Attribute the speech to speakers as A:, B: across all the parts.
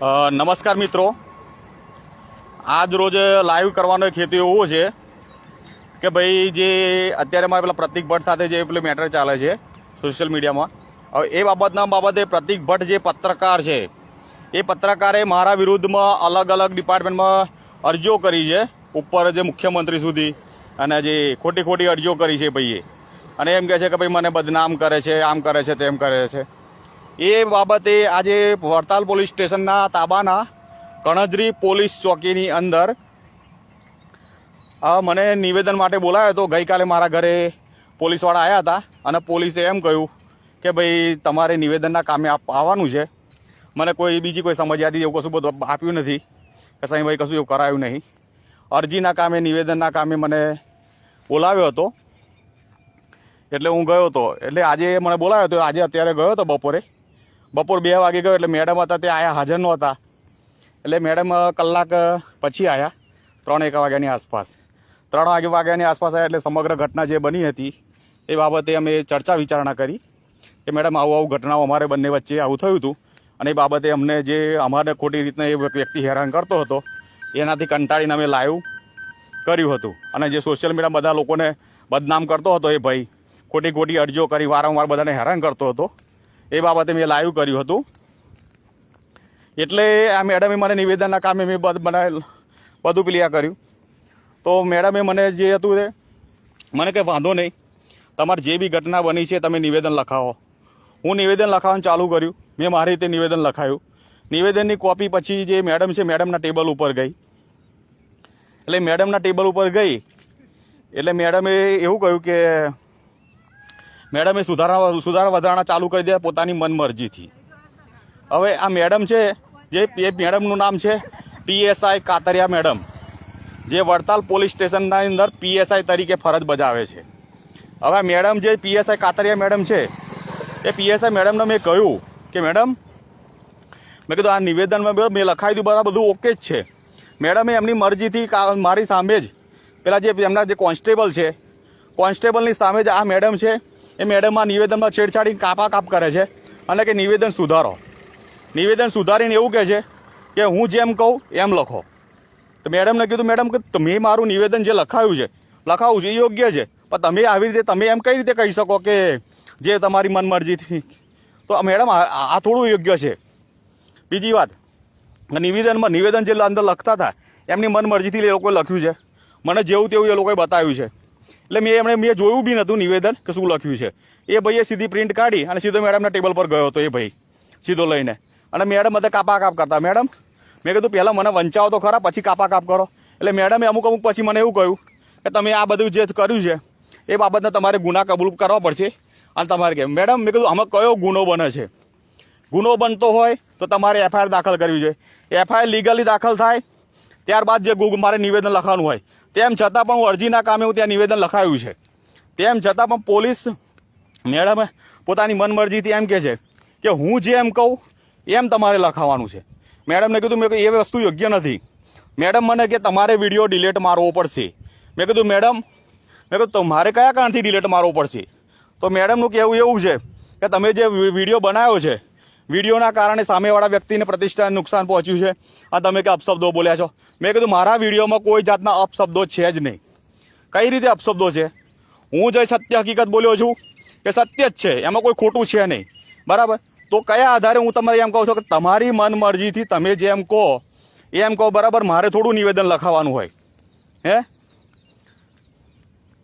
A: નમસ્કાર મિત્રો. આજ રોજ લાઈવ કરવાનો એક હેતુ એવો છે કે ભાઈ જે અત્યારે મારે પેલા પ્રતિક ભટ્ટ સાથે જે પેલું મેટર ચાલે છે સોશિયલ મીડિયામાં હવે એ બાબતના બાબતે પ્રતિક ભટ્ટ જે પત્રકાર છે, એ પત્રકારે મારા વિરુદ્ધમાં અલગ અલગ ડિપાર્ટમેન્ટમાં અરજીઓ કરી છે, ઉપર જે મુખ્યમંત્રી સુધી અને જે ખોટી ખોટી અરજીઓ કરી છે ભાઈએ. અને એમ કહે છે કે ભાઈ મને બદનામ કરે છે, આમ કરે છે, તેમ કરે છે. એ બાબતે આજે વડતાલ પોલીસ સ્ટેશનના તાબાના કણજરી પોલીસ ચોકીની અંદર મને નિવેદન માટે બોલાયો હતો. ગઈકાલે મારા ઘરે પોલીસવાળા આવ્યા હતા અને પોલીસે એમ કહ્યું કે ભાઈ તમારે નિવેદનના કામે આવવાનું છે. મને કોઈ, બીજી કોઈ સમજ્યાથી એવું કશું બધું આપ્યું નથી કે સાહેબ ભાઈ કશું એવું કરાયું નહીં. અરજીના કામે, નિવેદનના કામે મને બોલાવ્યો હતો. એટલે હું ગયો હતો. એટલે આજે મને બોલાવ્યો હતો. આજે અત્યારે ગયો હતો બપોરે. બપોર બે વાગે ગયો એટલે મેડમ હતા તે આયા હાજર નહોતા. એટલે મેડમ કલાક પછી આવ્યા ત્રણ એક વાગ્યાની આસપાસ. ત્રણ વાગે વાગ્યાની આસપાસ આવ્યા એટલે સમગ્ર ઘટના જે બની હતી, એ બાબતે અમે ચર્ચા વિચારણા કરી કે મેડમ, આવું આવું ઘટનાઓ અમારે બંને વચ્ચે આવું થયું હતું અને એ બાબતે અમને જે અમારે ખોટી રીતના એ વ્યક્તિ હેરાન કરતો હતો, એનાથી કંટાળીને અમે લાઈવ કર્યું હતું. અને જે સોશિયલ મીડિયા બધા લોકોને બદનામ કરતો હતો એ ભાઈ ખોટી ખોટી અરજીઓ કરી વારંવાર બધાને હેરાન કરતો હતો. એ બાબતે મેં લાઈવ કર્યું હતું. એટલે આ મેડમે મને નિવેદનના કામે મેં મને બધું ક્લિયર કર્યું. તો મેડમે મને જે હતું તે મને કંઈ વાંધો નહીં. તમારે જે બી ઘટના બની છે તમે નિવેદન લખાવો. હું નિવેદન લખાવવાનું ચાલુ કર્યું. મેં મારી રીતે નિવેદન લખાયું. નિવેદનની કોપી પછી જે મેડમ છે, મેડમના ટેબલ ઉપર ગઈ. એટલે મેડમના ટેબલ ઉપર ગઈ. એટલે મેડમે એવું કહ્યું કે મેડમે સુધારા સુધારા વધારણા ચાલુ કરી દે પોતાની મનમરજીથી. હવે આ મેડમ છે, જે એ મેડમનું નામ છે પીએસઆઈ કાતરિયા મેડમ, જે વડતાલ પોલીસ સ્ટેશનના અંદર પીએસઆઈ તરીકે ફરજ બજાવે છે. હવે મેડમ જે પીએસઆઈ કાતરિયા મેડમ છે, એ પીએસઆઈ મેડમને મેં કહ્યું કે, મેડમ, મેં કીધું, આ નિવેદનમાં મેં લખાવી દીધું, બરાબર, બધું ઓકે જ છે. મેડમે એમની મરજીથી મારી સામે જ પેલા જે એમના જે કોન્સ્ટેબલ છે, કોન્સ્ટેબલની સામે જ આ મેડમ છે એ મેડમ આ નિવેદનમાં છેડછાડી કાપા કાપ કરે છે અને કે નિવેદન સુધારો. નિવેદન સુધારીને એવું કહે છે કે હું જેમ કહું એમ લખો. તો મેડમને કીધું, મેડમ, કે તમે મારું નિવેદન જે લખાયું છે, લખાવું છે એ યોગ્ય છે. પણ તમે આવી રીતે, તમે એમ કઈ રીતે કહી શકો કે જે તમારી મનમરજીથી? તો મેડમ, આ થોડું યોગ્ય છે. બીજી વાત નિવેદનમાં, નિવેદન જે અંદર લખતા હતા, એમની મનમરજીથી એ લોકોએ લખ્યું છે. મને જેવું તેવું એ લોકોએ બતાવ્યું છે. એટલે મેં એમણે મેં જોયું બી નહોતું નિવેદન કે શું લખ્યું છે. એ ભાઈએ સીધી પ્રિન્ટ કાઢી અને સીધો મેડમના ટેબલ પર ગયો હતો એ ભાઈ, સીધો લઈને. અને મેડમ બધા કાપા કાપ કરતા. મેડમ, મેં કીધું પહેલાં મને વંચાવો તો ખરા, પછી કાપા કાપ કરો. એટલે મેડમે અમુક અમુક પછી મને એવું કહ્યું કે તમે આ બધું જે કર્યું છે, એ બાબતને તમારે ગુના કબૂલ કરવા પડશે અને તમારે કે મેડમ, મેં કીધું આમાં કયો ગુનો બને છે? ગુનો બનતો હોય તો તમારે એફઆઈઆર દાખલ કરવી જોઈએ. એફઆઈઆર લીગલી દાખલ થાય ત્યારબાદ જે ગુગ મારે નિવેદન લખવાનું હોય, તેમ છતાં પણ હું અરજીના કામે હું ત્યાં નિવેદન લખાયું છે. તેમ છતાં પણ પોલીસ મેડમ પોતાની મનમરજીથી એમ કહે છે કે હું જે એમ કહું, એમ તમારે લખાવાનું છે. મેડમને કીધું, મેં એ વસ્તુ યોગ્ય નથી. મેડમ મને કે તમારે વીડિયો ડિલેટ મારવો પડશે. મેં કીધું, મેડમ, મેં કીધું તમારે કયા કારણથી ડિલેટ મારવો પડશે? તો મેડમનું કહેવું એવું છે કે તમે જે વીડિયો બનાવ્યો છે વિડીયોના કારણે સામેવાળા વ્યક્તિને પ્રતિષ્ઠાને નુકસાન પહોંચ્યું છે. આ તમે કે અપશબ્દો બોલ્યા છો. મેં કીધું, મારા વિડીયોમાં કોઈ જાતના અપશબ્દો છે જ નહીં. કઈ રીતે અપશબ્દો છે? હું જે સત્ય હકીકત બોલ્યો છું એ સત્ય જ છે. એમાં કોઈ ખોટું છે નહીં. બરાબર? તો કયા આધારે હું તમારે એમ કહું છું કે તમારી મનમરજીથી તમે જેમ કહો, એમ કહો, બરાબર? મારે થોડું નિવેદન લખાવાનું હોય. હે?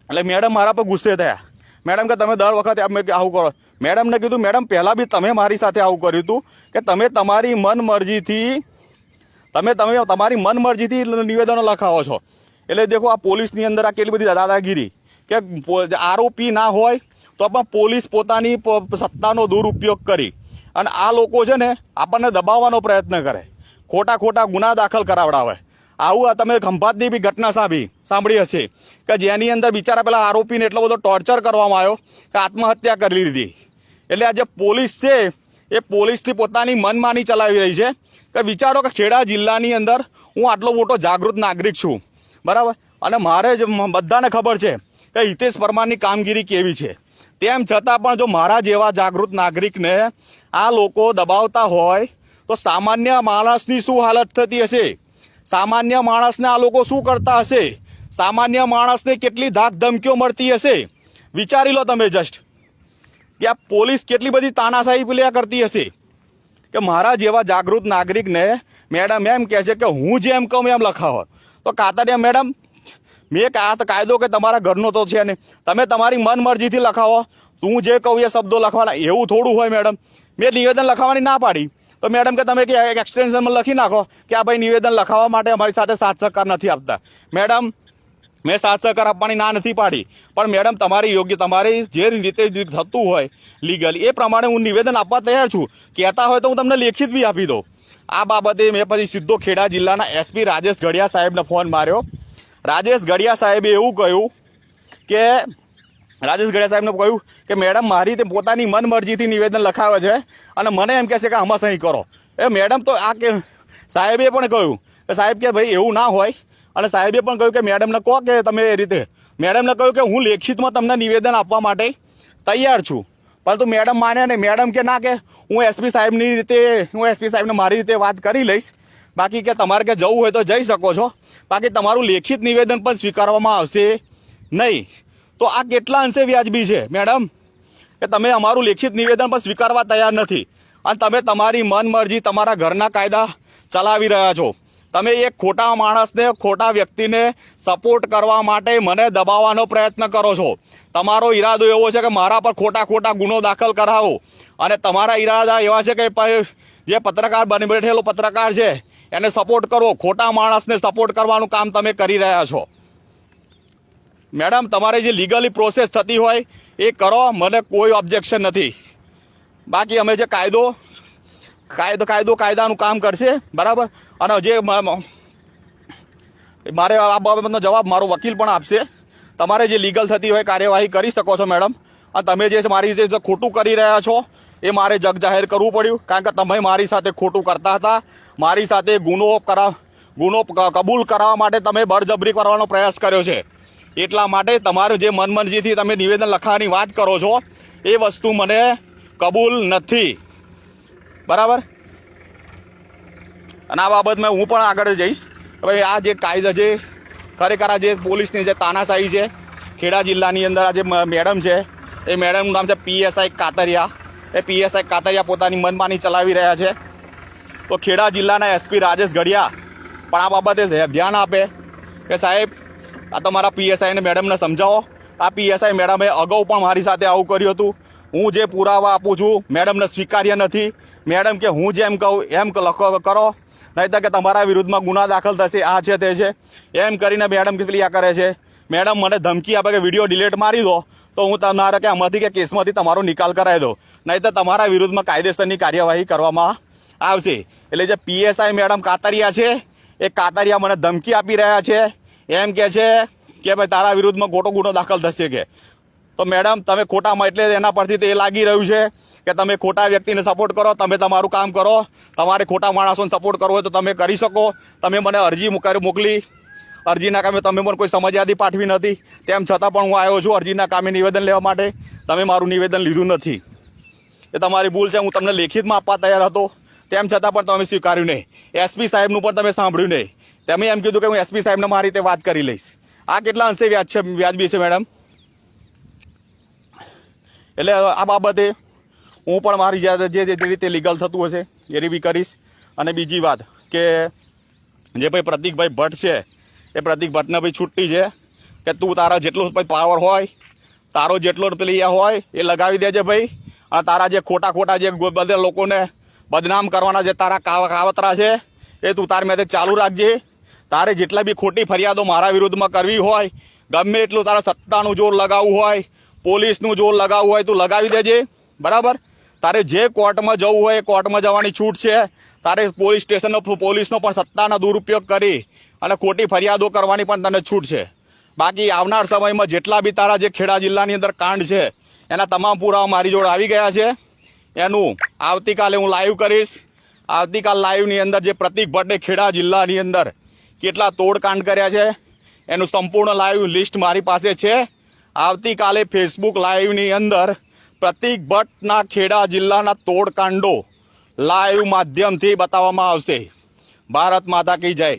A: એટલે મેડમ મારા પર ગુસ્સે થયા. મેડમ, કે તમે દર વખતે કે આવું કરો. મેડમને કીધું, મેડમ, પહેલાં બી તમે મારી સાથે આવું કર્યું હતું કે તમે તમારી મનમરજીથી, તમે તમે તમારી મનમરજીથી નિવેદનો લખાવો છો. એટલે દેખો, આ પોલીસની અંદર આ કેટલી બધી દાદાગીરી કે આરોપી ના હોય તો પણ પોલીસ પોતાની સત્તાનો દુરુપયોગ કરી અને આ લોકો છે ને આપણને દબાવવાનો પ્રયત્ન કરે. ખોટા ખોટા ગુના દાખલ કરાવડાવે. આવું આ તમે ખંભાતની બી ઘટના સાંભળી સાંભળી હશે. કે જેની અંદર બિચારા પેલા આરોપીને એટલો બધો ટોર્ચર કરવામાં આવ્યો કે આત્મહત્યા કરી લીધી. એટલે આ જે પોલીસ છે, એ પોલીસથી પોતાની મનમાની ચલાવી રહી છે. કે વિચારો કે ખેડા જિલ્લાની અંદર હું આટલો મોટો જાગૃત નાગરિક છું. બરાબર? અને મારે જ બધાને ખબર છે કે હિતેશ પરમારની કામગીરી કેવી છે. તેમ છતાં પણ જો મારા જેવા જાગૃત નાગરિકને આ લોકો દબાવતા હોય, તો સામાન્ય માણસની શું હાલત થતી હશે? સામાન્ય માણસને આ લોકો શું કરતા હશે? સામાન્ય માણસને કેટલી ધાક ધમકીઓ મળતી હશે? વિચારી લો તમે જસ્ટ કે આ પોલીસ કેટલી બધી તાનાશાહી પ્લેયા કરતી હશે? કે મારા જેવા જાગૃત નાગરિકને મેડમ એમ કહે છે કે હું જેમ કહું એમ લખાવો. તો કાતરિયા મેડમ, મેં કાયદો કે તમારા ઘરનો તો છે ને, તમે તમારી મનમરજીથી લખાવો. તું જે કહું એ શબ્દો લખવાના. એવું થોડું હોય મેડમ. મેં નિવેદન લખાવવાની ના પાડી. તો મેડમ કે તમે કે એક એક્સટેન્શનમાં લખી નાખો કે આ ભાઈ નિવેદન લખાવવા માટે અમારી સાથે સાથ સહકાર નથી આપતા. મેડમ, મેં સાથ સહકાર આપવાની ના નથી પાડી. પણ મેડમ, તમારી યોગ્ય, તમારી જે રીતે થતું હોય લીગલી એ પ્રમાણે હું નિવેદન આપવા તૈયાર છું. કહેતા હોય તો હું તમને લેખિત બી આપી દઉં. આ બાબતે મેં પછી સીધો ખેડા જિલ્લાના એસપી રાજેશ ગઢિયા સાહેબને ફોન માર્યો. રાજેશ ગઢિયા સાહેબે એવું કહ્યું કે રાજેશ ગઢિયા સાહેબને કહ્યું કે મેડમ, મારી તે પોતાની મનમરજીથી નિવેદન લખાવે છે અને મને એમ કહે છે કે આમાં સહી કરો. એ મેડમ તો આ કે સાહેબે પણ કહ્યું. કે સાહેબ કે ભાઈ, એવું ના હોય. અને સાહેબે પણ કહ્યું કે મેડમને કહો કે તમે એ રીતે. મેડમને કહ્યું કે હું લેખિતમાં તમને નિવેદન આપવા માટે તૈયાર છું. પરંતુ મેડમ માને ને મેડમ કે ના કે, હું એસપી સાહેબની રીતે, હું એસપી સાહેબને મારી રીતે વાત કરી લઈશ. બાકી કે તમારે કે જવું હોય તો જઈ શકો છો. બાકી તમારું લેખિત નિવેદન પણ સ્વીકારવામાં આવશે નહીં. તો આ કેટલા અંશે વ્યાજબી છે, મેડમ? કે તમે અમારું લેખિત નિવેદન પણ સ્વીકારવા તૈયાર નથી. અને તમે તમારી મનમરજી તમારા ઘરના કાયદા ચલાવી રહ્યા છો. તમે એક ખોટા માણસને, ખોટા વ્યક્તિને સપોર્ટ કરવા માટે મને દબાવવાનો પ્રયત્ન કરો છો. તમારો ઈરાદો એવો છે કે મારા પર ખોટા ખોટા ગુનો દાખલ કરાવો. અને તમારા ઈરાદા એવા છે કે જે પત્રકાર બની બેઠેલો પત્રકાર છે, એને સપોર્ટ કરવો ખોટા માણસને સપોર્ટ કરવાનું કામ તમે કરી રહ્યા છો. મેડમ, તમારે જે લીગલી પ્રોસેસ થતી હોય, એ કરો, મને કોઈ ઓબ્જેક્શન નથી. બાકી અમે જે કાયદો કાયદો કાયદો, કાયદાનું કામ કરશે, બરાબર? અને જે મારે આ બાબતનો જવાબ મારો વકીલ પણ આપશે. તમારે જે લીગલ થતી હોય, કાર્યવાહી કરી શકો છો, મેડમ. અને તમે જે મારી રીતે ખોટું કરી રહ્યા છો, એ મારે જગ જાહેર કરવું પડ્યું. કારણ કે તમે મારી સાથે ખોટું કરતા હતા. મારી સાથે ગુનો કરા, ગુનો કબૂલ કરાવવા માટે તમે બળજબરી કરવાનો પ્રયાસ કર્યો છે. એટલા માટે તમારું જે મનમરજીથી તમે નિવેદન લખવાની વાત કરો છો, એ વસ્તુ મને કબૂલ નથી. બરાબર? અને આ બાબતમાં હું પણ આગળ જઈશ. હવે આ જે કાયદા જે, ખરેખર આ જે પોલીસની જે તાનાશાહી છે, ખેડા જિલ્લાની અંદર આ જે મેડમ છે, એ મેડમનું નામ છે પીએસઆઈ કાતરિયા. એ પીએસઆઈ કાતરિયા પોતાની મનમાની ચલાવી રહ્યા છે. તો ખેડા જિલ્લાના એસપી રાજેશ ગઢિયા પણ આ બાબતે ધ્યાન આપે કે સાહેબ આ તમારા પીએસઆઈને મેડમને સમજાવો. આ પીએસઆઈ મેડમે અગાઉ પણ મારી સાથે આવું કર્યું હતું. હું જે પુરાવા આપું છું, મેડમને સ્વીકાર્ય નથી. મેડમ કે હું જેમ કહું, એમ લખો કરો. નહીં કે તમારા વિરુદ્ધમાં ગુના દાખલ થશે, આ છે તે છે. એમ કરીને મેડમ આ કરે છે? મેડમ મને ધમકી આપે કે વીડિયો ડિલીટ મારી દો, તો હું તમારા કે આમાંથી કે કેસમાંથી તમારો નિકાલ કરાવી દો નહીતર તમારા વિરુદ્ધમાં કાયદેસરની કાર્યવાહી કરવામાં આવશે. એટલે જે પીએસઆઈ મેડમ કાતરિયા છે, એ કાતરિયા મને ધમકી આપી રહ્યા છે. એમ કે છે કે ભાઈ તારા વિરુદ્ધમાં ખોટો ગુનો દાખલ થશે કે. તો મેડમ, તમે ખોટામાં એટલે એના પરથી તો એ લાગી રહ્યું છે કે તમે ખોટા વ્યક્તિને સપોર્ટ કરો, તમે તમારું કામ કરો. તમારે ખોટા માણસોને સપોર્ટ કરવો હોય તો તમે કરી શકો. તમે મને અરજી મોકલી. અરજીના કામે તમે મને કોઈ સમજયાદી પાઠવી નથી. તેમ છતાં પણ હું આવ્યો છું અરજીના કામે નિવેદન લેવા માટે. તમે મારું નિવેદન લીધું નથી. એ તમારી ભૂલ છે, હું તમને લેખિતમાં આપવા તૈયાર હતો. તેમ છતાં પણ તમે સ્વીકાર્યું નહીં. એસપી સાહેબનું પણ તમે સાંભળ્યું નહીં. તમે એમ કીધું કે હું એસપી સાહેબને મારી રીતે વાત કરી લઈશ. આ કેટલા અંશે વ્યાજ છે વ્યાજબી છે, મેડમ? એટલે આ બાબતે હું પણ મારી જે જે રીતે લીગલ થતું હશે એ બી કરીશ. અને બીજી વાત કે જે ભાઈ પ્રતિકભાઈ ભટ્ટ છે, એ પ્રતિક ભટ્ટને ભાઈ છુટ્ટી છે કે તું તારા જેટલું ભાઈ પાવર હોય, તારો જેટલો પેલી હોય, એ લગાવી દેજે ભાઈ. અને તારા જે ખોટા ખોટા જે બધા લોકોને બદનામ કરવાના જે તારા કાવ- કાવતરા છે, એ તું તાર મેં ચાલુ રાખજે. તારે જેટલા બી ખોટી ફરિયાદો મારા વિરુદ્ધમાં કરવી હોય, ગમે એટલું તારા સત્તાનું જોર લગાવવું હોય, પોલીસનું જોર લગાવવું હોય, તું લગાવી દેજે. બરાબર? તારે જે કોર્ટમાં જવું હોય એ કોર્ટમાં જવાની છૂટ છે. તારે પોલીસ સ્ટેશનનો, પોલીસનો પણ સત્તાનો દુરુપયોગ કરી અને ખોટી ફરિયાદો કરવાની પણ તને છૂટ છે. બાકી આવનાર સમયમાં જેટલા બી તારા જે ખેડા જિલ્લાની અંદર કાંડ છે, એના તમામ પુરાવા મારી જોડે આવી ગયા છે. એનું આવતીકાલે હું લાઈવ કરીશ. આવતીકાલ લાઈવની અંદર જે પ્રતિક ભટ્ટે ખેડા જિલ્લાની અંદર કેટલા તોડકાંડ કર્યા છે? એનું સંપૂર્ણ લાઈવ લિસ્ટ મારી પાસે છે. આવતીકાલે ફેસબુક લાઈવની અંદર પ્રતિક ભટ્ટના ખેડા જિલ્લાના તોડકાંડો લાઈવ માધ્યમથી બતાવવામાં આવશે. ભારત માતા કી જય.